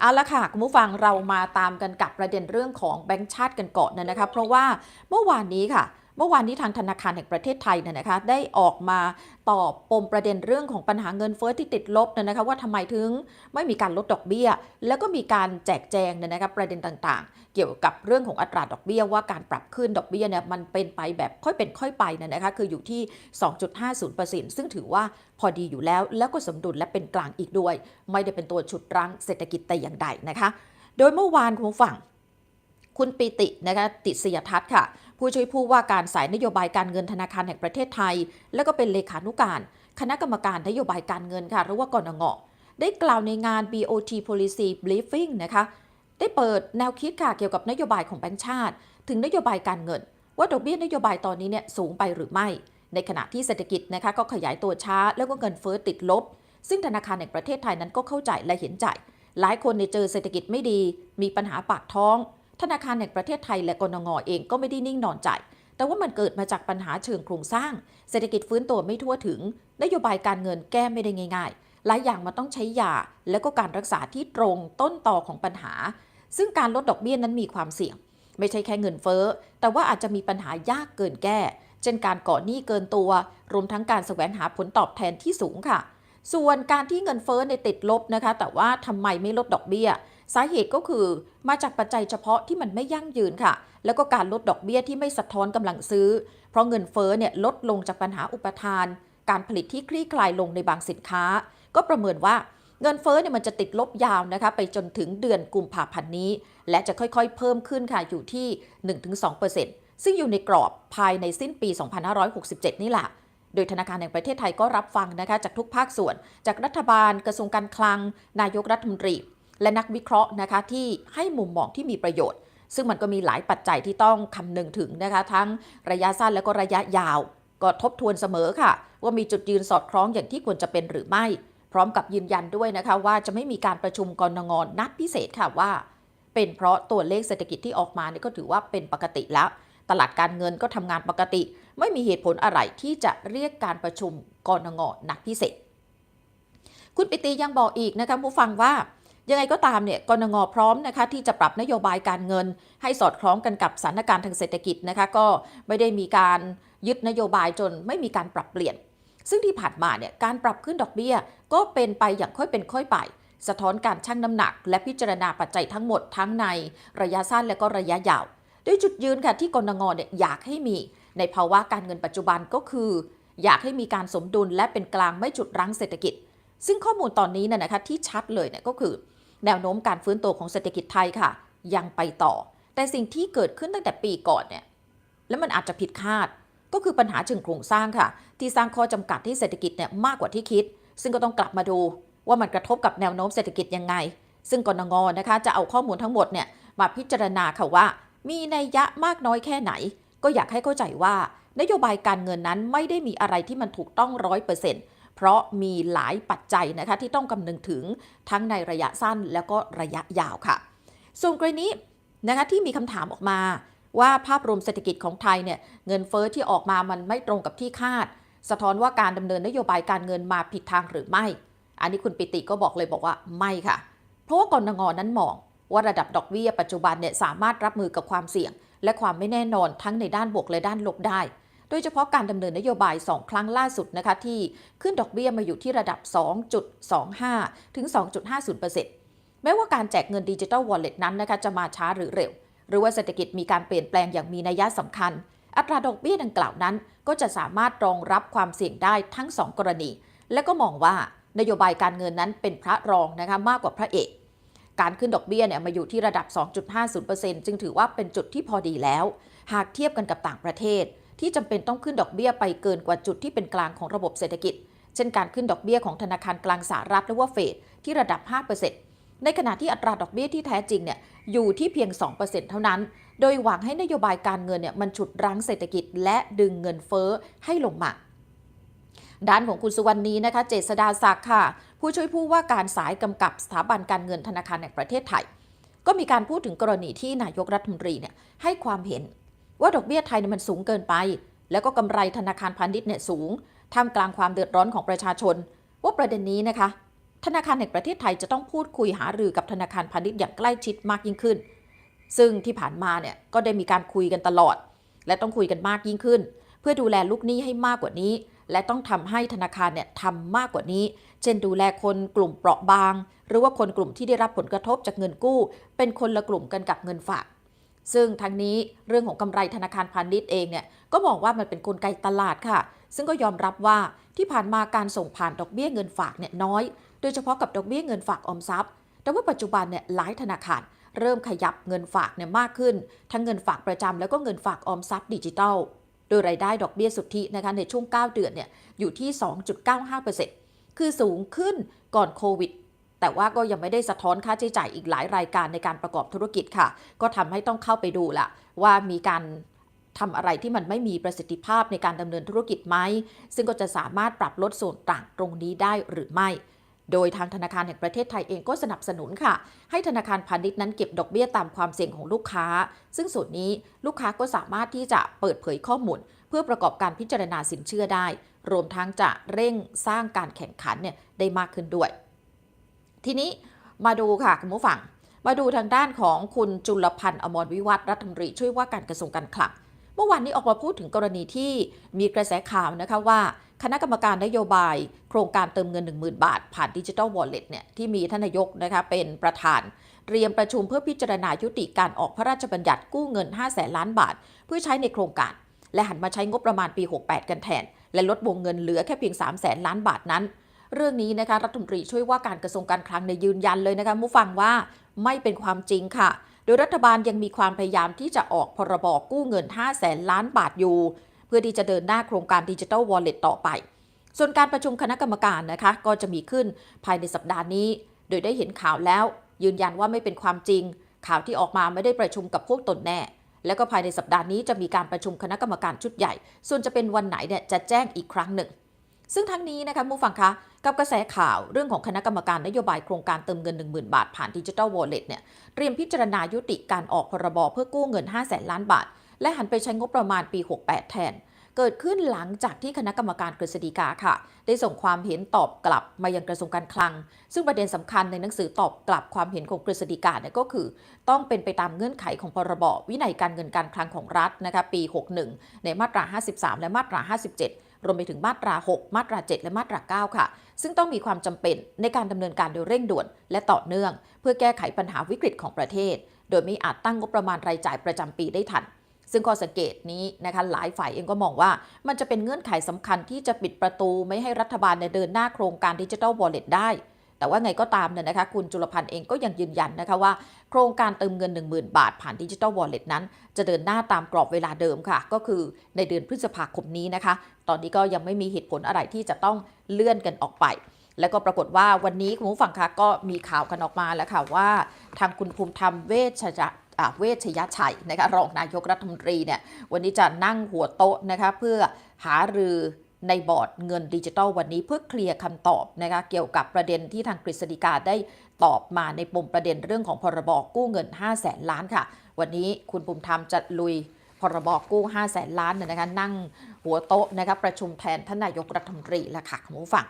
เอาละค่ะคุณผู้ฟังเรามาตามกันกับประเด็นเรื่องของแบงค์ชาติกันก่อนนะคะ เพราะว่าเมื่อวานนี้ค่ะ เมื่อวานนี้ทางธนาคารแห่งประเทศไทยเนี่ยนะคะได้ออกมาตอบปมประเด็นเรื่องของปัญหาเงินเฟ้อที่ติดลบเนี่ยนะคะว่าทำไมถึงไม่มีการลดดอกเบี้ย แล้วก็มีการแจกแจงเนี่ยนะคะประเด็นต่างๆ เกี่ยวกับเรื่องของอัตราดอกเบี้ยว่าการปรับขึ้นดอกเบี้ยเนี่ยมันเป็นไปแบบค่อยเป็นค่อยไปเนี่ยนะคะคืออยู่ที่ 2.50%ซึ่งถือว่าพอดีอยู่แล้วแล้วก็สมดุลและเป็นกลางอีกด้วย ไม่ได้เป็นตัวฉุดรั้งเศรษฐกิจแต่อย่างใดนะคะ โดยเมื่อวานคุณผู้ฟัง คุณปิตินะคะติสยทัศน์ค่ะ ผู้ช่วยผู้ว่าการสายนโยบายการเงินธนาคารแห่งประเทศไทย แล้วก็เป็นเลขานุการ คณะกรรมการนโยบายการเงินค่ะหรือว่ากนงได้กล่าวในงาน BOT Policy Briefing นะคะ ได้เปิดแนวคิดค่ะเกี่ยวกับนโยบายของแบงก์ชาติ ถึงนโยบายการเงิน ว่าดอกเบี้ยนโยบายตอนนี้เนี่ยสูงไปหรือไม่ ในขณะที่เศรษฐกิจนะคะก็ขยายตัวช้า แล้วก็เงินเฟ้อติดลบ ซึ่งธนาคารแห่งประเทศไทยนั้นก็เข้าใจและเห็นใจ หลายคนเนี่ยเจอเศรษฐกิจไม่ดี มีปัญหาปากท้อง ธนาคารแห่งประเทศไทยและกนงเองก็ไม่ได้นิ่งนอนใจ แต่ว่ามันเกิดมาจากปัญหาเชิงโครงสร้าง เศรษฐกิจฟื้นตัวไม่ทั่วถึง นโยบายการเงินแก้ไม่ได้ง่ายๆ หลายอย่างมันต้องใช้ยาและก็การรักษาที่ตรงต้นตอของปัญหา ซึ่งการลดดอกเบี้ยนั้นมีความเสี่ยง ไม่ใช่แค่เงินเฟ้อ แต่ว่าอาจจะมีปัญหายากเกินแก้ เช่นการก่อหนี้เกินตัว รวมทั้งการแสวงหาผลตอบแทนที่สูงค่ะส่วนการที่เงินเฟ้อในติดลบนะคะ แต่ว่าทำไมไม่ลดดอกเบี้ย สาเหตุก็คือมาจากปัจจัยเฉพาะที่มันไม่ยั่งยืนค่ะ แล้วก็การลดดอกเบี้ยที่ไม่สะท้อนกำลังซื้อ เพราะเงินเฟ้อเนี่ยลดลงจากปัญหาอุปทาน การผลิตที่คลี่คลายลงในบางสินค้า ก็ประเมินว่าเงินเฟ้อเนี่ยมันจะติดลบยาวนะคะไปจนถึงเดือนกุมภาพันธ์นี้ และจะค่อยๆ เพิ่มขึ้นค่ะอยู่ที่ 1-2%ซึ่งอยู่ในกรอบภายในสิ้นปี 2567 นี่แหละโดยธนาคารแห่งประเทศไทยก็รับฟังนะคะจากทุกภาคส่วน จากรัฐบาลกระทรวงการคลัง นายกรัฐมนตรี และนักวิเคราะห์นะคะที่ให้มุมมองที่มีประโยชน์ ซึ่งมันก็มีหลายปัจจัยที่ต้องคำนึงถึงนะคะ ทั้งระยะสั้นและก็ระยะยาว ก็ทบทวนเสมอค่ะ ว่ามีจุดยืนสอดคล้องอย่างที่ควรจะเป็นหรือไม่ พร้อมกับยืนยันด้วยนะคะ ว่าจะไม่มีการประชุมกรงงนัดพิเศษค่ะว่า เป็นเพราะตัวเลขเศรษฐกิจที่ออกมานี่ก็ถือว่าเป็นปกติแล้ว ตลาดการเงินก็ทำงานปกติ ไม่มีเหตุผลอะไรที่จะเรียกการประชุมกรงงนัดพิเศษ คุณปิติยังบอกอีกนะคะผู้ฟังว่า ยังไงก็ตามเนี่ยกรงพร้อมนะคะที่จะปรับนโยบายการเงิน ให้สอดคล้องกันกับสถานการณ์ทางเศรษฐกิจนะคะก็ไม่ได้มีการยึดนโยบายจนไม่มีการปรับเปลี่ยน ซึ่งที่ผ่านมาเนี่ยการปรับขึ้นดอกเบี้ย ก็เป็นไปอย่างค่อยเป็นค่อยไป สะท้อนการชั่งน้ำหนัก และพิจารณาปัจจัยทั้งหมดทั้งในระยะสั้นและก็ระยะยาวด้วยจุดยืนค่ะที่กรงเนี่ยอยากให้มี ในภาวะการเงินปัจจุบันก็คือ อยากให้มีการสมดุลและเป็นกลางไม่จุดรั้งเศรษฐกิจ ซึ่งข้อมูลตอนนี้เนี่ยนะคะที่ชัดเลยเนี่ยก็คือ แนวโน้มการฟื้นตัวของเศรษฐกิจไทยค่ะ ยังไปต่อ แต่สิ่งที่เกิดขึ้นตั้งแต่ปีก่อนเนี่ยแล้วมันอาจจะผิดคาด ก็คือปัญหาเชิงโครงสร้างค่ะ ที่สร้างข้อจำกัดที่เศรษฐกิจเนี่ยมากกว่าที่คิด ซึ่งก็ต้องกลับมาดูว่ามันกระทบกับแนวโน้มเศรษฐกิจยังไง ซึ่งกรงงนะคะจะเอาข้อมูลทั้งหมดเนี่ยมาพิจารณาค่ะว่า มีนัยยะมากน้อยแค่ไหน ก็อยากให้เข้าใจว่า นโยบายการเงินนั้นไม่ได้มีอะไรที่มันถูกต้องร้อยเปอร์เซ็นต์ เพราะมีหลายปัจจัยนะคะที่ต้องคำนึงถึงทั้งในระยะสั้นแล้วก็ระยะยาวค่ะ ส่วนกรณีนะคะที่มีคำถามออกมาว่าภาพรวมเศรษฐกิจของไทยเนี่ยเงินเฟอ้อที่ออกมามันไม่ตรงกับที่คาด สะท้อนว่าการดำเนินนโยบายการเงินมาผิดทางหรือไม่ อันนี้คุณปิติก็บอกเลยบอกว่าไม่ค่ะ เพราะว่ากรงงนั้นมองว่าระดับดอกเบี้ยปัจจุบันเนี่ยสามารถรับมือกับความเสี่ยง และความไม่แน่นอนทั้งในด้านบวกและด้านลบได้ โดยเฉพาะการดำเนินนโยบาย 2 ครั้งล่าสุดนะคะที่ขึ้นดอกเบี้ยมาอยู่ที่ระดับ 2.25 ถึง 2.50%แม้ว่าการแจกเงินดิจิทัลวอลเล็ตนั้นนะคะจะมาช้าหรือเร็ว หรือว่าเศรษฐกิจมีการเปลี่ยนแปลงอย่างมีนัยสำคัญ อัตราดอกเบี้ยดังกล่าวนั้น ก็จะสามารถรองรับความเสี่ยงได้ทั้ง 2 กรณี และก็มองว่านโยบายการเงินนั้นเป็นพระรองนะคะมากกว่าพระเอกการขึ้นดอกเบี้ยเนี่ยมาอยู่ที่ระดับ 2.50%จึงถือว่าเป็นจุดที่พอดีแล้ว หากเทียบกันกับต่างประเทศ ที่จำเป็นต้องขึ้นดอกเบี้ยไปเกินกว่าจุดที่เป็นกลางของระบบเศรษฐกิจ เช่นการขึ้นดอกเบี้ยของธนาคารกลางสหรัฐหรือว่าเฟดที่ระดับ 5%ในขณะที่อัตราดอกเบี้ยที่แท้จริงเนี่ยอยู่ที่เพียง 2%เท่านั้น โดยหวังให้นโยบายการเงินเนี่ยมันฉุดรั้งเศรษฐกิจ และดึงเงินเฟ้อให้ลงมาด้านของคุณสุวรรณีนะคะ เจษดาศักดิ์ค่ะ ผู้ช่วยผู้ว่าการสายกำกับสถาบันการเงินธนาคารแห่งประเทศไทย ก็มีการพูดถึงกรณีที่นายกรัฐมนตรีเนี่ยให้ความเห็น ว่าดอกเบี้ยไทยเนี่ยมันสูงเกินไป แล้วก็กำไรธนาคารพาณิชย์เนี่ยสูงท่ามกลางความเดือดร้อนของประชาชน ว่าประเด็นนี้นะคะ ธนาคารแห่งประเทศไทยจะต้องพูดคุยหารือกับธนาคารพาณิชย์อย่างใกล้ชิดมากยิ่งขึ้น ซึ่งที่ผ่านมาเนี่ยก็ได้มีการคุยกันตลอด และต้องคุยกันมากยิ่งขึ้น เพื่อดูแลลูกหนี้ให้มากกว่านี้ และต้องทำให้ธนาคารเนี่ยทำมากกว่านี้ เช่นดูแลคนกลุ่มเปราะบาง หรือว่าคนกลุ่มที่ได้รับผลกระทบจากเงินกู้ เป็นคนละกลุ่มกันกับเงินฝาก ซึ่งทั้งนี้เรื่องของกำไรธนาคารพาณิชย์เองเนี่ยก็มองว่ามันเป็นนกลไกตลาดค่ะ ซึ่งก็ยอมรับว่าที่ผ่านมาการส่งผ่านดอกเบี้ยเงินฝากเนี่ยน้อย โดยเฉพาะกับดอกเบี้ยเงินฝากออมทรัพย์ แต่ว่าปัจจุบันเนี่ยหลายธนาคารเริ่มขยับเงินฝากเนี่ยมากขึ้น ทั้งเงินฝากประจำแล้วก็เงินฝากออมทรัพย์ดิจิทัล โดยรายได้ดอกเบี้ยสุทธินะคะในช่วง 9 เดือนเนี่ยอยู่ที่ 2.95%คือสูงขึ้นก่อนโควิด แต่ว่าก็ยังไม่ได้สะท้อนค่าใช้จ่ายอีกหลายรายการในการประกอบธุรกิจค่ะ ก็ทำให้ต้องเข้าไปดูละว่ามีการทำอะไรที่มันไม่มีประสิทธิภาพในการดำเนินธุรกิจไหม ซึ่งก็จะสามารถปรับลดส่วนต่างตรงนี้ได้หรือไม่ โดยทางธนาคารแห่งประเทศไทยเองก็สนับสนุนค่ะ ให้ธนาคารพาณิชย์นั้นเก็บดอกเบี้ยตามความเสี่ยงของลูกค้า ซึ่งส่วนนี้ลูกค้าก็สามารถที่จะเปิดเผยข้อมูล เพื่อประกอบการพิจารณาสินเชื่อได้ รวมทั้งจะเร่งสร้างการแข่งขันเนี่ยได้มากขึ้นด้วย ทีนี้มาดูค่ะคุณผู้ฟัง มาดูทางด้านของคุณจุลพันธ์อมรวิวัฒรัฐมนตรีช่วยว่าการกระทรวงการคลังเมื่อวานนี้ออกมาพูดถึงกรณีที่มีกระแสข่าวนะคะว่า คณะกรรมการนโยบาย โครงการเติมเงิน 10,000 บาท ผ่านดิจิ t a ลวอลเล็ตเนี่ยที่มีท่านนายกนะคะเป็นประธาน เตรียมประชุมเพื่อพิจารณายุติการออกพระราชบัญญัติกู้เงิน 5 0 0แสนล้านบาท เพื่อใช้ในโครงการ และหันมาใช้งบประมาณปี 68 กันแทน และลดวงเงินเหลือแค่เพียง 3 0 0แสนล้านบาทนั้น เรื่องนี้นะคะรัฐมนตรีช่วยว่าการกระทรวงการคลังในยยืนยันเลยนะคะผู้ฟังว่าไม่เป็นความจริงค่ะ โดยรัฐบาลยังมีความพยายามที่จะออกพรบกู้เงิน 5 0 0แสนล้านบาทอยู่ เพื่อที่จะเดินหน้าโครงการดิจิ t a ลวอลเล็ตต่อไป ส่วนการประชุมคณะกรรมการนะคะก็จะมีขึ้นภายในสัปดาห์นี้ โดยได้เห็นข่าวแล้ว ยืนยันว่าไม่เป็นความจริง ข่าวที่ออกมาไม่ได้ประชุมกับพวกตนแน่แล้วก็ภายในสัปดาห์นี้จะมีการประชุมคณะกรรมการชุดใหญ่ ส่วนจะเป็นวันไหนเนี่ยจะแจ้งอีกครั้งหนึ่ง ซึ่งทั้งนี้นะคะผู้ฟังคะกับกระแสข่าวเรื่องของคณะกรรมการนโยบายโครงการเติมเงิน 10,000 บาท ผ่านดิจิ t a ลวอลเล็ตเนี่ยเตรียมพิจารณายุติการออกพรบเพื่อกู้เงิน 5 0 0แสนล้านบาท และหันไปใช้งบประมาณปี 68 แทน เกิดขึ้นหลังจากที่คณะกรรมการกฤษฎีกาค่ะ ได้ส่งความเห็นตอบกลับมายังกระทรวงการคลัง ซึ่งประเด็นสำคัญในหนังสือตอบกลับความเห็นของกฤษฎีกาเนี่ยก็คือ ต้องเป็นไปตามเงื่อนไขของพรบวินัยการเงินการคลังของรัฐนะคะปี 61 ในมาตรา 53 และมาตรา 57 รวมไปถึงมาตรา 6 มาตรา 7 และมาตรา 9 ค่ะ ซึ่งต้องมีความจำเป็นในการดำเนินการโดยเร่งด่วน และต่อเนื่อง เพื่อแก้ไขปัญหาวิกฤตของประเทศ โดยไม่อาจตั้งงบประมาณรายจ่ายประจำปีได้ทัน ซึ่งข้อสังเกตนี้นะคะหลายฝ่ายเองก็มองว่า มันจะเป็นเงื่อนไขสำคัญที่จะปิดประตูไม่ให้รัฐบาลเนี่ยเดินหน้าโครงการดิจิทัลวอลเล็ตได้แต่ว่าไงก็ตามเนี่ยนะคะคุณจุลพันธ์เองก็ยังยืนยันนะคะว่า โครงการเติมเงิน 10,000 บาท ผ่านดิจิทัลวอลเล็ตนั้น จะเดินหน้าตามกรอบเวลาเดิมค่ะ ก็คือในเดือนพฤษภาคมนี้นะคะ ตอนนี้ก็ยังไม่มีเหตุผลอะไรที่จะต้องเลื่อนกันออกไป แล้วก็ปรากฏว่าวันนี้คุณผู้ฟังคะก็มีข่าวกันออกมาแล้วค่ะว่า ทางคุณภูมิธรรมเวชชะเวชยชัยนะคะรองนายกรัฐมนตรีเนี่ยวันนี้จะนั่งหัวโต๊ะนะคะเพื่อหารือในบอร์ดเงินดิจิทัลวันนี้เพื่อเคลียร์คำตอบนะคะเกี่ยวกับประเด็นที่ทางกฤษฎีกาได้ตอบมาในปมประเด็นเรื่องของพรบกู้เงิน 5 0 0แสนล้านค่ะ วันนี้คุณภูมิธรรมจะลุย พรบกู้ 5 0 0แสนล้านเนี่ยนะคะนั่งหัวโต๊ะนะคะประชุมแทนท่านนายกรัฐมนตรีและค่ะคุณผู้ฟัง